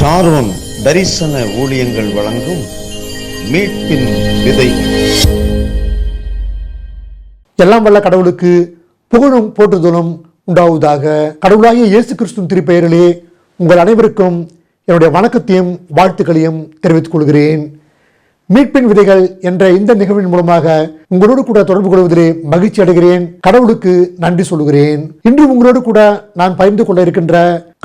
Sharon தரிசன ஊழியங்கள் வழங்கும் மீட்பின் விதை. எல்லாம் வல்ல கடவுளுக்கு புகழும் போற்றுதலும் உண்டாவதாக. கடவுளாகிய இயேசு கிறிஸ்துவின் திருப்பெயரிலே உங்கள் அனைவருக்கும் என்னுடைய வணக்கத்தையும் வாழ்த்துக்களையும் தெரிவித்துக் கொள்கிறேன். மீட்பின் விதைகள் என்ற இந்த நிகழ்வின் மூலமாக உங்களோடு கூட தொடர்பு கொள்வதிலே மகிழ்ச்சி அடைகிறேன். கடவுளுக்கு நன்றி சொல்கிறேன் இன்று உங்களோடு கூட நான் பகிர்ந்து கொள்ள இருக்கின்ற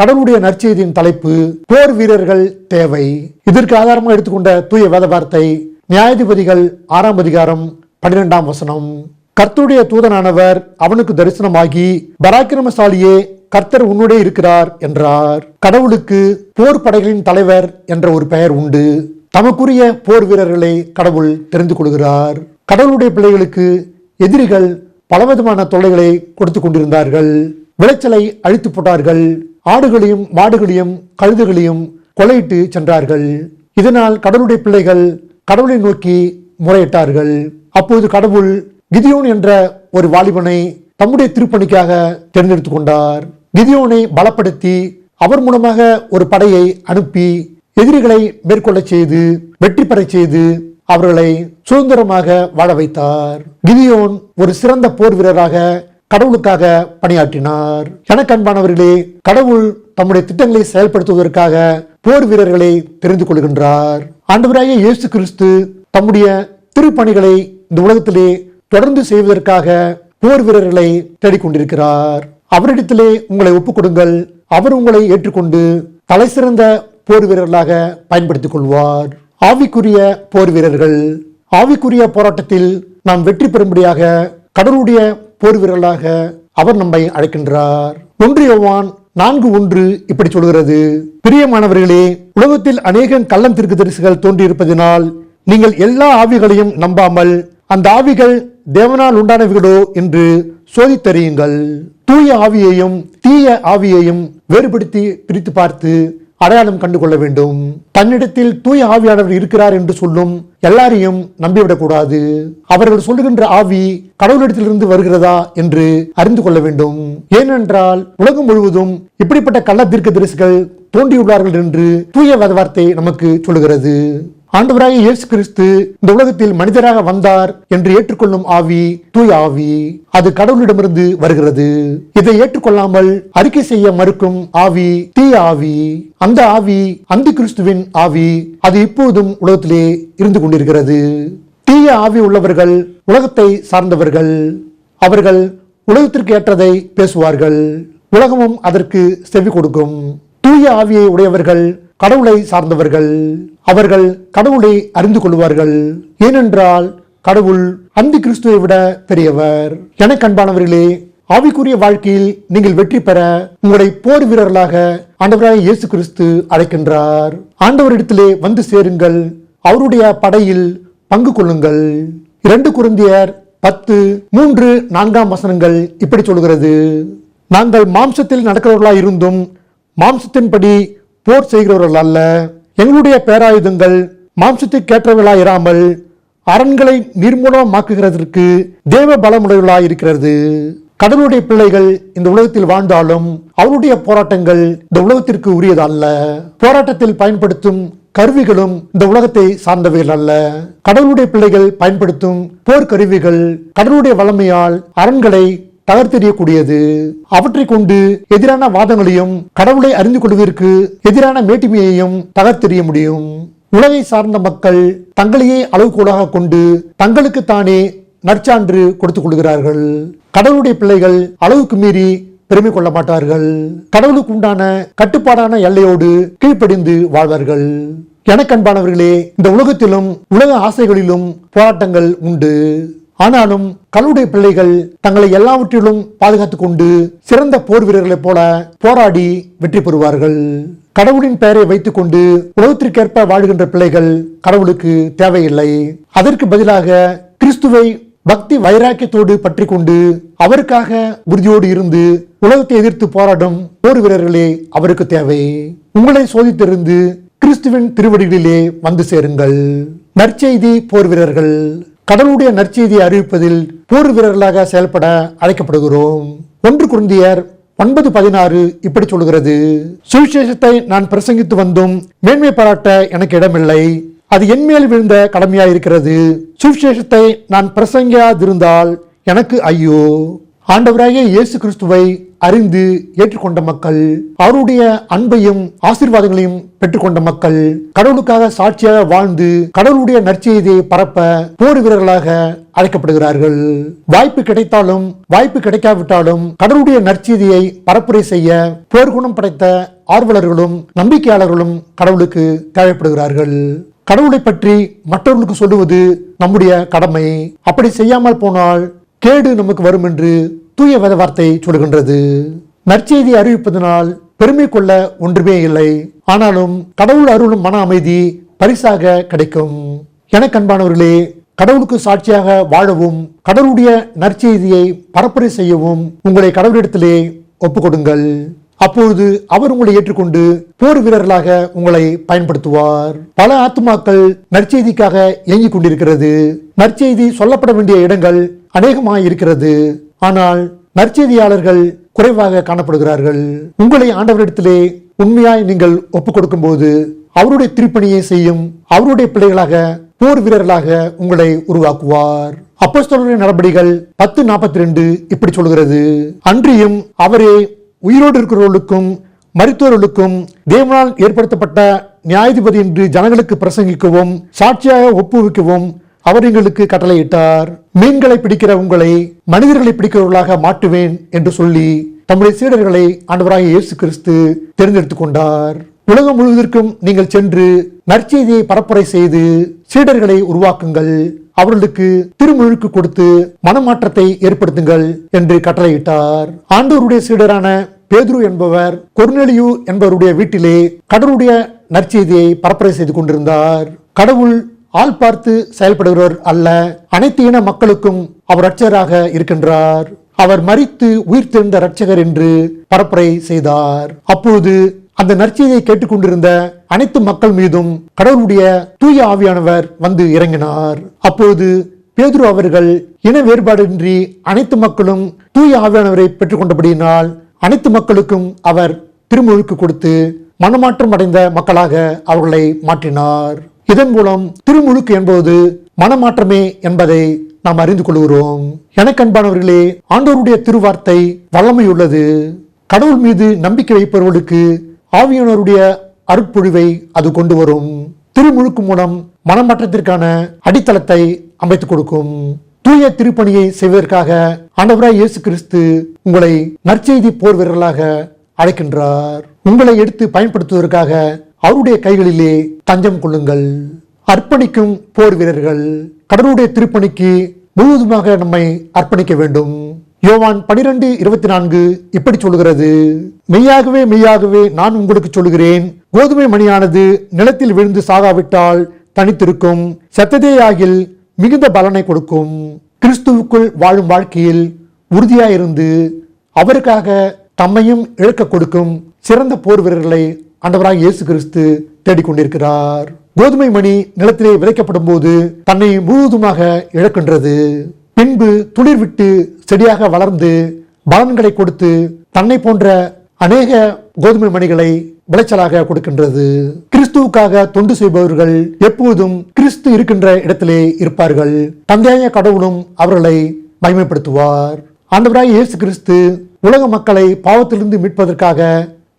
கடவுளுடைய நற்செய்தியின் தலைப்பு போர் வீரர்கள் தேவை. இதற்கு ஆதாரமாக எடுத்துக்கொண்ட தூய வேத வார்த்தை நியாயாதிபதிகள் ஆறாம் அதிகாரம் பன்னிரெண்டாம் வசனம். கர்த்தருடைய தூதனானவர் அவனுக்கு தரிசனமாகி பராக்கிரமசாலியே கர்த்தர் உன்னுடைய இருக்கிறார் என்றார். கடவுளுக்கு போர் படைகளின் தலைவர் என்ற ஒரு பெயர் உண்டு. தமக்குரிய போர் வீரர்களை கடவுள் தெரிந்து கொள்கிறார். கடவுளுடைய பிள்ளைகளுக்கு எதிரிகள் பலவிதமான தொல்லைகளை கொடுத்து கொண்டிருந்தார்கள். விளைச்சலை அழித்து போட்டார்கள். ஆடுகளையும் மாடுகளையும் கழுதுகளையும் கொலையிட்டு சென்றார்கள். இதனால் கடவுளுடைய பிள்ளைகள் கடவுளை நோக்கி முறையிட்டார்கள். அப்போது கடவுள் கிதியோன் என்ற ஒரு வாலிபனை தம்முடைய திருப்பணிக்காக தேர்ந்தெடுத்துக் கொண்டார். கிதியோனை பலப்படுத்தி அவர் மூலமாக ஒரு படையை அனுப்பி எதிரிகளை மேற்கொள்ள செய்து வெற்றி பெறச் செய்து அவர்களை சுதந்திரமாக வாழ வைத்தார். கிதியோன் ஒரு சிறந்த போர் வீரராக கடவுளுக்காக பணியாற்றினார். எனக்கு அன்பானவர்களே கடவுள் தம்முடைய திட்டங்களை செயல்படுத்துவதற்காக போர் வீரர்களை தெரிந்து கொள்கின்றார். ஆண்டவராகிய இயேசு கிறிஸ்து தம்முடைய திருப்பணிகளை இந்த உலகத்திலே தொடர்ந்து செய்வதற்காக போர் வீரர்களை தேடிக்கொண்டிருக்கிறார். அவரிடத்திலே உங்களை ஒப்புக் கொடுங்கள் அவர் உங்களை ஏற்றுக்கொண்டு தலை சிறந்த போர் வீரர்களாக பயன்படுத்திக் கொள்வார். ஆவிக்குரிய போர் வீரர்கள் ஆவிக்குரிய போராட்டத்தில் நாம் வெற்றி பெறும்படியாக கடவுளுடைய போர் வீரர்களாக அவர் நம்மை அழைக்கின்றார். ஒன்று யோவான் நான்கு ஒன்று இப்படி சொல்கிறது. பிரியமானவர்களே உலகத்தில் அநேக கள்ளம் திருக்கு தரிசுகள் தோன்றியிருப்பதினால் நீங்கள் எல்லா ஆவிகளையும் நம்பாமல் அந்த ஆவிகள் தேவனால் உண்டானவைகளோ என்று சோதித்தறியுங்கள். தூய ஆவியையும் தீய ஆவியையும் வேறுபடுத்தி பிரித்து பார்த்து அடையாளம் கண்டு கொள்ள வேண்டும். தன்னிடத்தில் தூய ஆவியானவர் இருக்கிறார் என்று சொல்லும் எல்லாரையும் நம்பிவிடக்கூடாது. அவர்கள் சொல்லுகின்ற ஆவி கடவுளிடத்திலிருந்து வருகிறதா என்று அறிந்து கொள்ள வேண்டும். ஏனென்றால் உலகம் முழுவதும் இப்படிப்பட்ட கள்ள தீர்க்க தரிசிகள் தோன்றியுள்ளார்கள் என்று தூய வார்த்தை நமக்கு சொல்லுகிறது. ஆண்டவராக இயேசு கிறிஸ்து இந்த உலகத்தில் மனிதராக வந்தார் என்று ஏற்றுக்கொள்ளும் ஆவி தூய் ஆவி அது கடவுளிடமிருந்து வருகிறது. இதை ஏற்றுக்கொள்ளாமல் அறிக்கை செய்ய மறுக்கும் ஆவி தீ ஆவி அந்த ஆவி அந்தி கிறிஸ்துவின் ஆவி அது இப்போதும் உலகத்திலே இருந்து கொண்டிருக்கிறது. தீய ஆவி உள்ளவர்கள் உலகத்தை சார்ந்தவர்கள் அவர்கள் உலகத்திற்கு ஏற்றதை பேசுவார்கள். உலகமும் அதற்கு செவி கொடுக்கும். தூய ஆவியை உடையவர்கள் கடவுளை சார்ந்தவர்கள் அவர்கள் கடவுளை அறிந்து கொள்வார்கள். ஏனென்றால் கடவுள் அந்தி கிறிஸ்துவை விட பெரியவர். எனக்கு அன்பானவர்களே ஆவிக்குரிய வாழ்க்கையில் நீங்கள் வெற்றி பெற உங்களை போர் வீரர்களாக ஆண்டவராக இயேசு கிறிஸ்து அழைக்கின்றார். ஆண்டவரிடத்திலே வந்து சேருங்கள் அவருடைய படையில் பங்கு கொள்ளுங்கள். இரண்டு குருந்தியர் பத்து மூன்று நான்காம் வசனங்கள் இப்படி சொல்கிறது. நாங்கள் மாம்சத்தில் நடக்கிறவர்களாக இருந்தும் மாம்சத்தின்படி போர் செய்கிறவர்கள் அல்ல. எங்களுடைய பேராயுதங்கள் மாம்சத்துக்கேற்றவர்களாய் இராமல் அரண்களை நிர்மூலமாக்குகிறதற்கு தேவ பலமுடையவர்களாய் இருக்கிறது. கடவுளுடைய பிள்ளைகள் இந்த உலகத்தில் வாழ்ந்தாலும் அவருடைய போராட்டங்கள் இந்த உலகத்திற்கு உரியதல்ல. போராட்டத்தில் பயன்படுத்தும் கருவிகளும் இந்த உலகத்தை சார்ந்தவைகள் அல்ல. கடவுளுடைய பிள்ளைகள் பயன்படுத்தும் போர்க்கருவிகள் கடவுளுடைய வளமையால் அரண்களை தகர்த்தெறியக்கூடியது. அவற்றை கொண்டு எதிரான வாதங்களையும் கடவுளை அறிந்து கொள்வதற்கு எதிரான மேட்டுமையையும் தகர்த்தெறிய முடியும். உலகை சார்ந்த மக்கள் தங்களையே அளவுகோலாக கொண்டு தங்களுக்கு தானே நற்சான்று கொடுத்துக் கொள்கிறார்கள். கடவுளுடைய பிள்ளைகள் அளவுக்கு மீறி பெருமை கொள்ள மாட்டார்கள். கடவுளுக்கு உண்டான கட்டுப்பாடான எல்லையோடு கீழ்ப்படிந்து வாழ்வார்கள். எனக்கன்பானவர்களே இந்த உலகத்திலும் உலக ஆசைகளிலும் போராட்டங்கள் உண்டு. ஆனாலும் கடவுளுடைய பிள்ளைகள் தங்களை எல்லாவற்றிலும் பாதுகாத்துக் கொண்டு சிறந்த போர் வீரர்களைப் போல போராடி வெற்றி பெறுவார்கள். கடவுளின் பெயரை வைத்துக்கொண்டு உலகத்திற்கேற்ப வாழ்கின்ற பிள்ளைகள் கடவுளுக்கு தேவையில்லை. அதற்கு பதிலாக கிறிஸ்துவை பக்தி வைராக்கியத்தோடு பற்றி கொண்டு அவருக்காக உறுதியோடு இருந்து உலகத்தை எதிர்த்து போராடும் போர் வீரர்களே அவருக்கு தேவை. உங்களை சோதித்திருந்து கிறிஸ்துவின் திருவடிகளிலே வந்து சேருங்கள். நற்செய்தி போர் வீரர்கள். கடவுளுடைய நற்செய்தியை அறிவிப்பதில் போர் வீரர்களாக செயல்பட அழைக்கப்படுகிறோம். ஒன்று குருந்தியர் ஒன்பது பதினாறு இப்படி சொல்கிறது சுவிசேஷத்தை நான் பிரசங்கித்து வந்தும் மேன்மை பாராட்ட எனக்கு இடமில்லை. அது என் மேல் விழுந்த கடமையாயிருக்கிறது. சுவிசேஷத்தை நான் பிரசங்கியாதிருந்தால் எனக்கு ஐயோ. ஆண்டவராகிய இயேசு கிறிஸ்துவை அறிந்து ஏற்றுக்கொண்ட மக்கள் அவருடைய அன்பையும் ஆசீர்வாதங்களையும் பெற்றுக்கொண்ட மக்கள் கடவுளுக்காக சாட்சியாக வாழ்ந்து கடவுளுடைய நற்செய்தியை பரப்ப போர் வீரர்களாக அழைக்கப்படுகிறார்கள். வாய்ப்பு கிடைத்தாலும் வாய்ப்பு கிடைக்காவிட்டாலும் கடவுளுடைய நற்செய்தியை பரப்புரை செய்ய போர்க்குணம் படைத்த ஆர்வலர்களும் நம்பிக்கையாளர்களும் கடவுளுக்கு தேவைப்படுகிறார்கள். கடவுளை பற்றி மற்றவர்களுக்கு சொல்லுவது நம்முடைய கடமை. அப்படி செய்யாமல் போனால் கேடு நமக்கு வரும் என்று தூய வேத வார்த்தை சொல்கின்றது. நற்செய்தி அறிவிப்பதனால் பெருமை கொள்ள ஒன்றுமே இல்லை. ஆனாலும் கடவுள் அருளும் மன அமைதி பரிசாக கிடைக்கும். எனக்கு அன்பானவர்களே கடவுளுக்கு சாட்சியாக வாழவும் கடவுளுடைய நற்செய்தியை பரப்புரை செய்யவும் உங்களை கடவுளிடத்திலே ஒப்புக்கொடுங்கள். அப்பொழுது அவர் உங்களை ஏற்றுக்கொண்டு போர் வீரர்களாக உங்களை பயன்படுத்துவார். பல ஆத்துமாக்கள் நற்செய்திக்காக இயங்கிக் கொண்டிருக்கிறது. நற்செய்தி சொல்லப்பட வேண்டிய இடங்கள் அநேகமாய் இருக்கிறது ஆனால் நற்செய்தியாளர்கள் குறைவாக காணப்படுகிறார்கள். உங்களை ஆண்டவரிடத்திலே உண்மையாய் நீங்கள் ஒப்புக் கொடுக்கும்போது அவருடைய திருப்பணியை செய்யும் அவருடைய பிள்ளைகளாக போர் வீரர்களாக உங்களை உருவாக்குவார். அப்போஸ்தலருடைய நடபடிகள் பத்து நாற்பத்தி ரெண்டு இப்படி சொல்கிறது. அன்றியும் அவரே உயிரோடு இருக்கிறவர்களுக்கும் மருத்துவர்களுக்கும் தேவனால் ஏற்படுத்தப்பட்ட நியாயாதிபதி என்று ஜனங்களுக்கு பிரசங்கிக்கவும் சாட்சியாக ஒப்புவிக்கவும் அவர் எங்களுக்கு கட்டளையிட்டார். மீன்களை பிடிக்கிற உங்களை மனிதர்களை பிடிக்கிறவர்களாக மாட்டுவேன் என்று சொல்லி தம்முடைய சீடர்களை ஆண்டவராக இயேசு கிறிஸ்து தேர்ந்தெடுத்துக் கொண்டார். உலகம் முழுவதற்கும் நீங்கள் சென்று நற்செய்தியை பரப்புரை செய்து சீடர்களை உருவாக்குங்கள். அவர்களுக்கு திருமுழுக்கு கொடுத்து மனமாற்றத்தை ஏற்படுத்துங்கள் என்று கட்டளையிட்டார். ஆண்டோருடைய சீடரான பேதுரு என்பவர் கொர்நெலியு என்பவருடைய வீட்டிலே கடவுளுடைய நற்செய்தியை பரப்புரை செய்து கொண்டிருந்தார். கடவுள் ஆள் பார்த்து செயல்படுகிறவர் அல்ல. அனைத்து இன மக்களுக்கும் அவர் ரட்சகராக இருக்கின்றார். அவர் மறித்து உயிர் தெழுந்த ரட்சகர் என்று பரப்புரை செய்தார். அப்போது அந்த நற்செய்தியை கேட்டுக்கொண்டிருந்த அனைத்து மக்கள் மீதும் கடவுளுடைய தூய ஆவியானவர் வந்து இறங்கினார். அப்போது பேதுரு அவர்கள் இன வேறுபாடின்றி அனைத்து மக்களும் தூய ஆவியானவரை பெற்றுக்கொண்டபடியினால் அனைத்து மக்களுக்கும் அவர் திருமுழுக்கு கொடுத்து மனமாற்றம் அடைந்த மக்களாக அவர்களை மாற்றினார். இதன் மூலம் திருமுழுக்கு என்பது மனமாற்றமே என்பதை நாம் அறிந்து கொள்கிறோம். எனக்கு அன்பானவர்களே ஆண்டவருடைய திருவார்த்தை வல்லமை உள்ளது கடவுள் மீது நம்பிக்கை வைப்பவர்களுக்கு ஆவியானவருடைய அருட்பொழிவை அது கொண்டு வரும். திருமுழுக்கு மூலம் மனமாற்றத்திற்கான அடித்தளத்தை அமைத்துக் கொடுக்கும். தூய திருப்பணியை செய்வதற்காக ஆண்டவராய் இயேசு கிறிஸ்து உங்களை நற்செய்தி போர் வீரர்களாக அழைக்கின்றார். உங்களை எடுத்து பயன்படுத்துவதற்காக அவருடைய கைகளிலே தஞ்சம் கொள்ளுங்கள். அர்ப்பணிக்கும் போர் வீரர்கள் கடவுளுடைய திருப்பணிக்கு முழுவதுமாக நம்மை அர்ப்பணிக்க வேண்டும். யோவான் பனிரெண்டு இருபத்தி நான்கு இப்படி சொல்கிறது மெய்யாகவே மெய்யாகவே நான் உங்களுக்கு சொல்கிறேன் கோதுமை மணியானது நிலத்தில் விழுந்து சாகாவிட்டால் தனித்திருக்கும். செத்ததேயாகில் மிகுந்த பலனை கொடுக்கும். கிறிஸ்துவுக்குள் வாழும் வாழ்க்கையில் உறுதியாயிருந்து அவருக்காக தம்மையும் இழக்க கொடுக்கும் சிறந்த போர் வீரர்களை ஆண்டவராக இயேசு கிறிஸ்து தேடிக்கொண்டிருக்கிறார். கோதுமை மணி நிலத்திலே விதைக்கப்படும் போது தன்னை முழுவதுமாக இழக்கின்றது. பின்பு துளிர் விட்டு செடியாக வளர்ந்து பலன்களை கொடுத்து தன்னை போன்ற அநேக கோதுமை மணிகளை விளைச்சலாக கொடுக்கின்றது. கிறிஸ்துவுக்காக தொண்டு செய்பவர்கள் எப்போதும் கிறிஸ்து இருக்கின்ற இடத்திலே இருப்பார்கள். தந்தையாய கடவுளும் அவர்களை மகிமைப்படுத்துவார். ஆண்டவராய் இயேசு கிறிஸ்து உலக மக்களை பாவத்திலிருந்து மீட்பதற்காக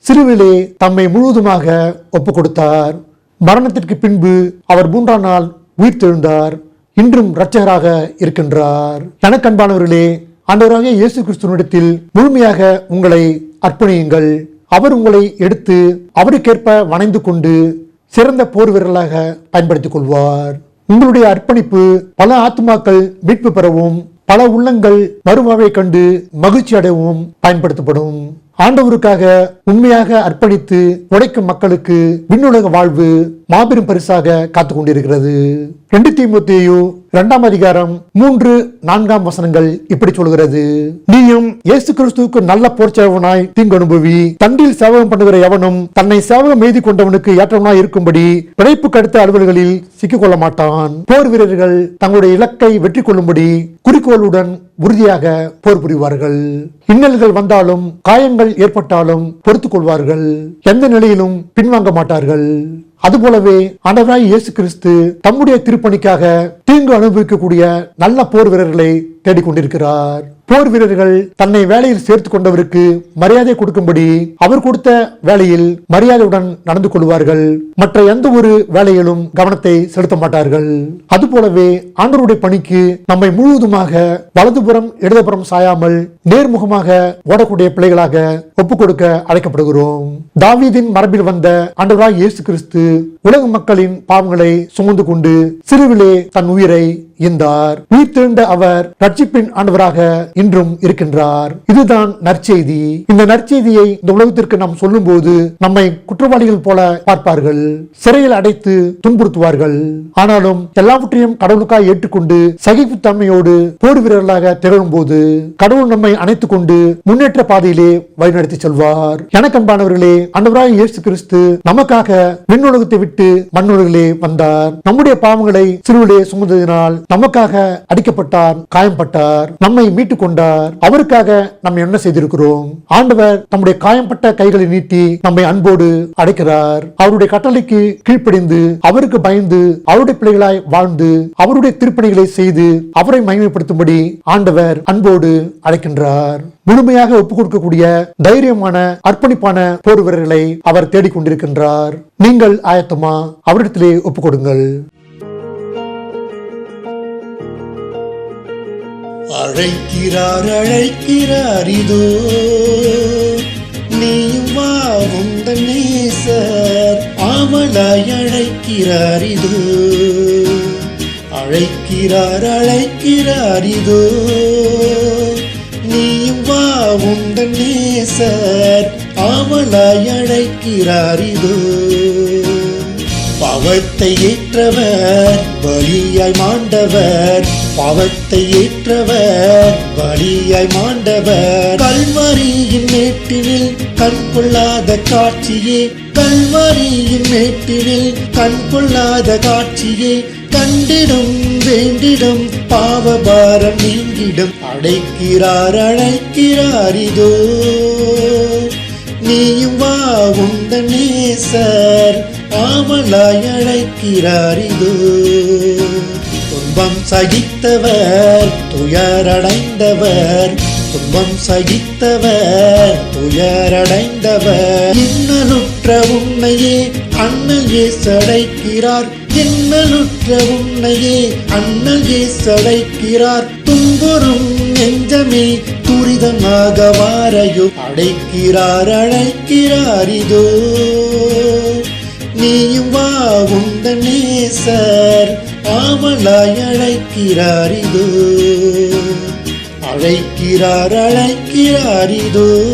சிறுவிலே தம்மை முழுவதுமாக ஒப்புக் கொடுத்தார் மரணத்திற்கு பின்பு அவர் மூன்றாம் நாள் உயிர் தெழுந்தார் இன்றும் இரட்சகராக இருக்கின்றார். எனக்கு ஆண்டவராக இயேசு கிறிஸ்துவனிடத்தில் முழுமையாக உங்களை அர்ப்பணியுங்கள். அவர் உங்களை எடுத்து அவருக்கேற்ப வணைந்து கொண்டு சிறந்த போர் வீரர்களாக பயன்படுத்திக் கொள்வார். உங்களுடைய அர்ப்பணிப்பு பல ஆத்மாக்கள் மீட்பு பெறவும் பல உள்ளங்கள் மறுவாழ்வை கண்டு மகிழ்ச்சி அடையவும் பயன்படுத்தப்படும். ஆண்டவருக்காக உண்மையாக அர்ப்பணித்து உழைக்கும் மக்களுக்கு விண்ணுலக வாழ்வு மாபெரும் பரிசாக காத்து கொண்டிருக்கிறது ரெண்டு தீமோத்தேயு இரண்டாம் அதிகாரம் மூன்று நான்காம் வசனங்கள் இப்படி சொல்கிறது. நீயும் இயேசு கிறிஸ்துவுக்கு நல்ல போர்ச்சவனாய் தீங்கு அனுபவி தண்டில் சேவகம் பண்ணுகிற எவனும் தன்னை சேவகம் எய்தி கொண்டவனுக்கு ஏற்றவனாய் இருக்கும்படி பிழைப்பு கடுத்த அலுவல்களில் சிக்கிக்கொள்ள மாட்டான் போர் வீரர்கள் தங்களுடைய இலக்கை வெற்றி கொள்ளும்படி குறிக்கோளுடன் உறுதியாக போர் புரிவார்கள். இன்னல்கள் வந்தாலும் காயங்கள் ஏற்பட்டாலும் பொறுத்துக் கொள்வார்கள் எந்த நிலையிலும் பின்வாங்க மாட்டார்கள். அதுபோலவே ஆண்டவராய் இயேசு கிறிஸ்து தம்முடைய திருப்பணிக்காக தீங்கு அனுபவிக்கக்கூடிய நல்ல போர் வீரர்களை தேடிக்கொண்டிருக்கிறார். போர் வீரர்கள் தன்னை வேலையில் சேர்த்து கொண்டவருக்கு மரியாதை கொடுக்கும்படி அவர் கொடுத்த வேலையில் மரியாதையுடன் நடந்து கொள்வார்கள். மற்ற எந்த ஒரு வேலையிலும் கவனத்தை செலுத்த மாட்டார்கள். அதுபோலவே ஆண்டவருடைய பணிக்கு நம்மை முழுவதுமாக வலதுபுறம் இடதுபுறம் சாயாமல் நேர்முகமாக ஓடக்கூடிய பிள்ளைகளாக ஒப்புக்கொடுக்க அழைக்கப்படுகிறோம். தாவீதின் மரபில் வந்த ஆண்டவராய் இயேசு கிறிஸ்து உலக மக்களின் பாவங்களை சுமந்து கொண்டு சிறுவிலே தன் உயிரை இந்தார் உயிர்த்தெழுந்த அவர் ரட்சிப்பின் ஆண்டவராக இன்றும் இருக்கின்றார். இதுதான் நற்செய்தி. இந்த நற்செய்தியை இந்த உலகத்திற்கு நாம் சொல்லும்போது நம்மை குற்றவாளிகள் போல பார்ப்பார்கள். சிறையில் அடைத்து துன்புறுத்துவார்கள். ஆனாலும் எல்லாவற்றையும் கடவுளுக்காக ஏற்றுக்கொண்டு சகிப்புத்தன்மையோடு போர் வீரர்களாக திகழும் போது கடவுள் நம்மை அணைத்துக் கொண்டு முன்னேற்ற பாதையிலே வழிநடத்தி செல்வார். எனக்கன்பானவர்களே அன்பராக இயேசு கிறிஸ்து நமக்காக விண்ணுலகத்தை விட்டு மண்ணுலகிலே வந்தார். நம்முடைய பாவங்களை சிறுவிலே சுமந்ததினால் நமக்காக அடிக்கப்பட்டார் காயம்பட்டார் நம்மை மீட்டுக் கொண்டார். அவருக்காக நம்ம என்ன செய்திருக்கிறோம்? ஆண்டவர் நம்முடைய காயம்பட்ட கைகளை நீட்டி நம்மை அன்போடு அடைக்கிறார். அவருடைய கட்டளைக்கு கீழ்ப்படிந்து அவருக்கு பயந்து அவருடைய பிள்ளைகளாய் வாழ்ந்து அவருடைய திருப்பணிகளை செய்து அவரை மகிமைப்படுத்தும்படி ஆண்டவர் அன்போடு அழைக்கின்றார். முழுமையாக ஒப்புக் கொடுக்கக்கூடிய தைரியமான அர்ப்பணிப்பான போர் வீரர்களை அவர் தேடிக்கொண்டிருக்கின்றார். நீங்கள் ஆயத்தமா அவரிடத்திலே ஒப்புக் கொடுங்கள் அழைக்கிறார் அழைக்கிறார் இதோ. நீயும் வா உந்தன் நேசர் ஆமலாய் அழைக்கிறார் இதோ. அழைக்கிறார் அழைக்கிறார் இதோ. நீயும் வா உந்தன் நேசர் ஆமலாய் அழைக்கிறார் இதோ. பாவத்தை ஏற்றவர் வழியாய் மாண்டவர். பாவத்தை ஏற்றவர் வழியாய் மாண்டவர். கல்வரியின் மேட்டினில் கண் கொள்ளாத காட்சியே. கல்வரியின் மேட்டினில் கண் கொள்ளாத காட்சியே. கண்டிடும் வேண்டிடும் பாவபாரம் நீங்கிடும். அடைக்கிறார் அழைக்கிறார் இதோ. நீயும் வா உந்த நேசர். ஆமலாய் அழைக்கிறார் இதோ. துன்பம் சகித்தவர் துயரடைந்தவர். துன்பம் சகித்தவர் துயரடைந்தவர். இன்னலுற்ற உன்னையே அண்ணல் சடைக்கிறார். இன்னலுற்ற உன்னையே அண்ணல் சடைக்கிறார். துன்புறும் நெஞ்சமே துரிதமாக வாரையோ. அடைக்கிறார் அழைக்கிறார் இதோ. நேசர் ஆமலாய் அழைக்கிறார் இதோ. அழைக்கிறார் அழைக்கிறார் இதோ.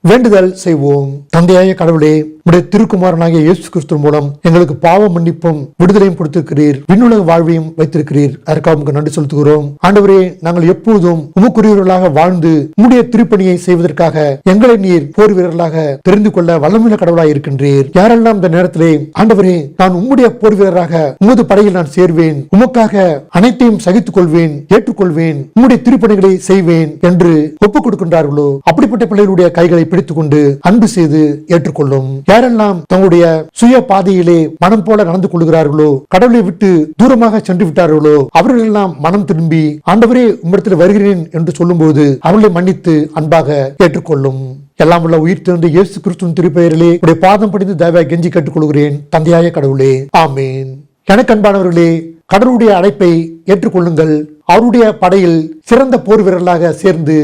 வேண்டுதல் செய்வோம். தந்தையாய கடவுளே உடைய திருக்குமாரனாகிய இயேசு கிறிஸ்து மூலம் எங்களுக்கு பாவ மன்னிப்பும் விடுதலையும் கொடுத்திருக்கிறீர். விண்ணுலக வாழ்வையும் வைத்திருக்கிறீர். அதற்காக உங்களுக்கு நன்றி செலுத்துகிறோம். ஆண்டவரே நாங்கள் எப்போதும் உமக்குரியவர்களாக வாழ்ந்து உம்முடைய திருப்பணியை செய்வதற்காக எங்களை நீர் போர் வீரர்களாக தெரிந்து கொள்ள வல்லமுள்ள கடவுளாய் இருக்கின்றீர். யாரெல்லாம் இந்த நேரத்திலே ஆண்டவரே நான் உம்முடைய போர் வீரராக உமது படையில் நான் சேர்வேன். உமக்காக அனைத்தையும் சகித்துக் கொள்வேன் ஏற்றுக்கொள்வேன் உம்முடைய திருப்பணிகளை செய்வேன் என்று ஒப்புக் கொடுக்கின்றார்களோ அப்படிப்பட்ட பிள்ளைகளுடைய கைகளை பிடித்துக் கொண்டு அன்பு செய்து ஏற்றுக்கொள்ளும். யாரெல்லாம் தங்களுடைய சுய பாதையிலே மனம் போல நடந்து கொள்கிறார்களோ கடவுளை விட்டு தூரமாக சென்று விட்டார்களோ அவர்கள் எல்லாம் மனம் திரும்பி ஆண்டவரே உம்மிடத்தில் வருகிறேன் என்று சொல்லும்போது அவர்களை மன்னித்து அன்பாக ஏற்றுக்கொள்ளும். எல்லாம் உள்ள உயிர் திறந்து இயேசு கிறிஸ்துவின் திருப்பெயரிலே உடைய பாதம் படிந்து தயவாய் கெஞ்சி கேட்டுக்கொள்கிறேன். தந்தையாய கடவுளே ஆமேன். எனக்கு அன்பானவர்களே கடவுளுடைய அழைப்பை ஏற்றுக்கொள்ளுங்கள். அவருடைய படையில் சிறந்த போர் வீரர்களாக சேர்ந்து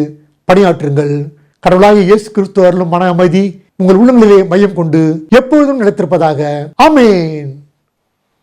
பணியாற்றுங்கள். கடவுளாகிய இயேசு கிறிஸ்துவர்களும் மன அமைதி உங்கள் உள்ளங்களிலே மையம் கொண்டு எப்பொழுதும் நிலைத்திருப்பதாக. ஆமென்.